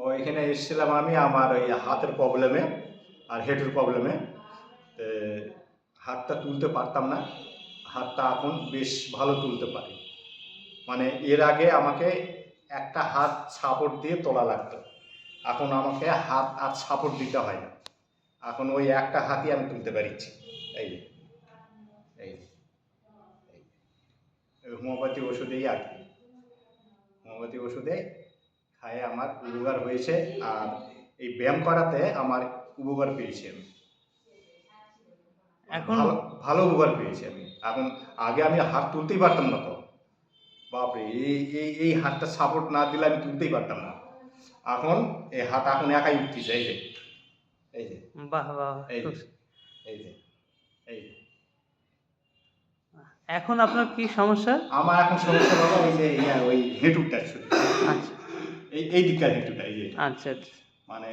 ও এখানে এসেছিলাম আমি আমার ওই হাতের প্রবলেমে আর হেঁটুর প্রবলেমে হাতটা তুলতে পারতাম না। হাতটা এখন বেশ ভালো তুলতে পারি। মানে এর আগে আমাকে একটা হাত সাপোর্ট দিয়ে তোলা লাগতো। এখন আমাকে হাত আর সাপোর্ট দিতে হয় না। এখন ওই একটা হাতই আমি তুলতে পারছি এই এই হোমিওপ্যাথি ওষুধেই আর কি। হোমিওপ্যাথি ওষুধে খায়ে আমার উপকার হয়েছে আর এই ব্যায়াম করাতে আমার উপকার পেয়েছি আমি। এখন ভালো উপকার পেয়েছি আমি। এখন আগে আমি হাত তুলতেই পারতাম না তো। বাপরে এই এই এই হাতটা সাপোর্ট না দিলে আমি তুলতেই পারতাম না। এখন এই হাত এখন একাই উঠতেছে এই যে। এই যে। বাহ বাহ এই যে এই যে এই যে। এখন আপনার কি সমস্যা? আমার এখন সমস্যা বাবা ওই যে ওই হেঁটুটা আচ্ছা। এই এই দিককার হেঁটুটা এই আচ্ছা আচ্ছা। মানে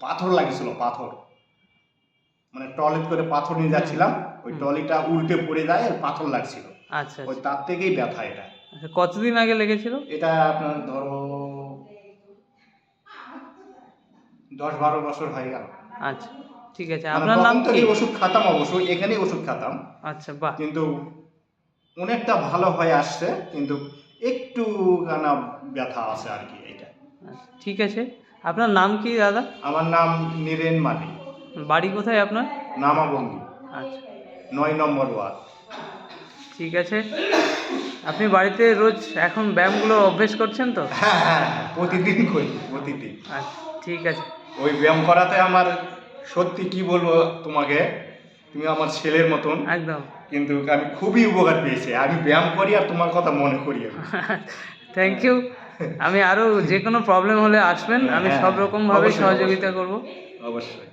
পাথর লাগিয়েছিল পাথর। মানে টয়লেট করে পাথর নিয়ে যাচ্ছিলাম ওই হুম। ট্রলিটা উল্টে পড়ে যায় আর পাথর লাগছিল। আচ্ছা ওই আচ্ছা তার থেকেই ব্যথা এটা। আচ্ছা, কতদিন আগে লেগেছিল? এটা আপনার ধরো দশ বারো বছর হয়ে গেল। আচ্ছা ঠিক আছে। মানে আপনার নাম তো এই ওষুধ খাতাম অবশ্যই। এখানেই ওষুধ খাতাম। আচ্ছা বাহ। কিন্তু অনেকটা ভালো হয়ে আসছে কিন্তু একটু গানা ব্যথা আছে আর কি এটা ঠিক আছে। আপনার নাম কি দাদা? আমার নাম নীরেন মালি বাড়ি কোথায় আপনার? নামাবঙ্গি। আচ্ছা। নয় নম্বর ওয়ার্ড। ঠিক আছে। আপনি বাড়িতে রোজ এখন ব্যায়ামগুলো অভ্যেস করছেন তো? হ্যাঁ হ্যাঁ হ্যাঁ, প্রতিদিন করি প্রতিদিন। আচ্ছা ঠিক আছে। ওই ব্যায়াম করাতে আমার সত্যি কি বলব তোমাকে? তুমি আমার ছেলের মতন। একদম। কিন্তু আমি খুবই উপকার পেয়েছি। আমি ব্যায়াম করি আর তোমার কথা মনে করি থ্যাংক ইউ আমি আরও যে কোনো প্রবলেম হলে আসবেন। আমি হ্যাঁ, সব রকমভাবে ভাবে সহযোগিতা করব। অবশ্যই।